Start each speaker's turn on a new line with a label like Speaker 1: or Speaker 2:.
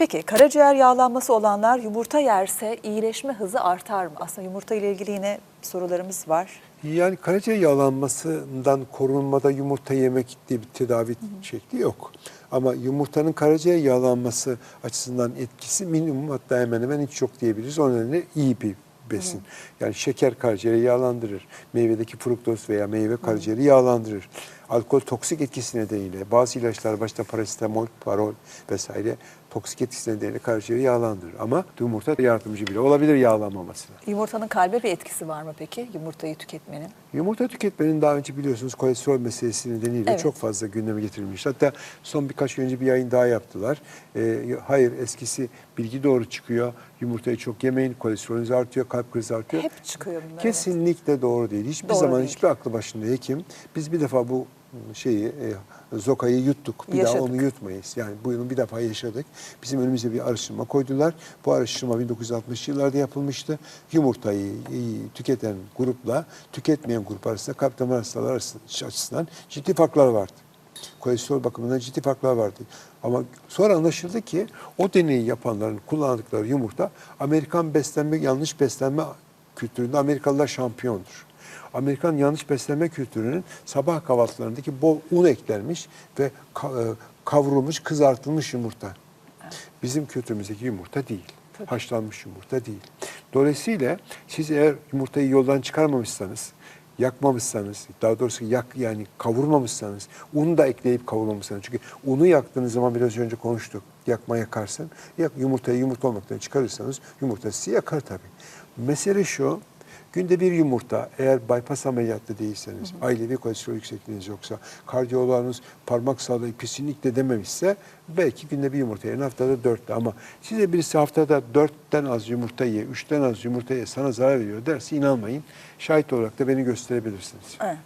Speaker 1: Peki karaciğer yağlanması olanlar yumurta yerse iyileşme hızı artar mı? Aslında yumurta ile ilgili yine sorularımız var.
Speaker 2: Yani karaciğer yağlanmasından korunmada yumurta yemek diye bir tedavi şekli yok. Ama yumurtanın karaciğer yağlanması açısından etkisi minimum hatta hemen hemen hiç yok diyebiliriz. O nedenle iyi bir besin. Yani şeker karaciğeri yağlandırır. Meyvedeki fruktoz veya meyve karaciğeri yağlandırır. Alkol toksik etkisi nedeniyle bazı ilaçlar başta parasetamol, parol vesaire toksik etkisi nedeniyle karaciğeri yağlandırır. Ama yumurta yardımcı bile olabilir yağlanmamasına.
Speaker 1: Yumurtanın kalbe bir etkisi var mı peki yumurtayı tüketmenin?
Speaker 2: Yumurta tüketmenin daha önce biliyorsunuz kolesterol meselesi nedeniyle
Speaker 1: Evet.
Speaker 2: çok fazla gündeme getirilmiş. Hatta son birkaç gün önce bir yayın daha yaptılar. Ee, hayır eskisi bilgi doğru çıkıyor. Yumurtayı çok yemeyin, kolesterolünüz artıyor, kalp krizi artıyor.
Speaker 1: Hep çıkıyor bunlar.
Speaker 2: Kesinlikle doğru değil. Hiçbir
Speaker 1: Doğru
Speaker 2: zaman
Speaker 1: değil.
Speaker 2: hiçbir aklı başında hekim biz bir defa bu şeyi e, zokayı yuttuk. Bir
Speaker 1: Yaşadık.
Speaker 2: daha onu yutmayız. Yani bunu bir defa yaşadık. Bizim önümüze bir araştırma koydular. Bu araştırma 1960'lı yıllarda yapılmıştı. Yumurtayı e, tüketen grupla tüketmeyen grup arasında kalp damar hastaları açısından ciddi farklar vardı. Kolesterol bakımından ciddi farklar vardı. Ama sonra anlaşıldı ki o deneyi yapanların kullandıkları yumurta Amerikan beslenme yanlış beslenme kültüründe Amerikalılar şampiyondur. Amerikan yanlış beslenme kültürünün sabah kahvaltılarındaki bol un eklenmiş ve e, kavrulmuş, kızartılmış yumurta. Bizim kültürümüzdeki yumurta değil. Haşlanmış yumurta değil. Dolayısıyla siz eğer yumurtayı yoldan çıkarmamışsanız, yakmamışsanız, daha doğrusu yak yani kavurmamışsanız, unu da ekleyip kavurmamışsanız. Çünkü unu yaktığınız zaman biraz önce konuştuk. Yakma yakarsın. Yak, yumurtayı yumurta olmaktan çıkarırsanız yumurta sizi yakar tabii. Mesele şu, Günde bir yumurta eğer bypass ameliyatlı değilseniz, ailevi kolesterol yüksekliğiniz yoksa, kardiyoloğunuz parmak sağlığı kesinlikle dememişse belki günde bir yumurta yerine haftada dörtte ama size birisi haftada dörtten az yumurta ye, üçten az yumurta ye sana zarar veriyor derse inanmayın. Şahit olarak da beni gösterebilirsiniz.
Speaker 1: Evet.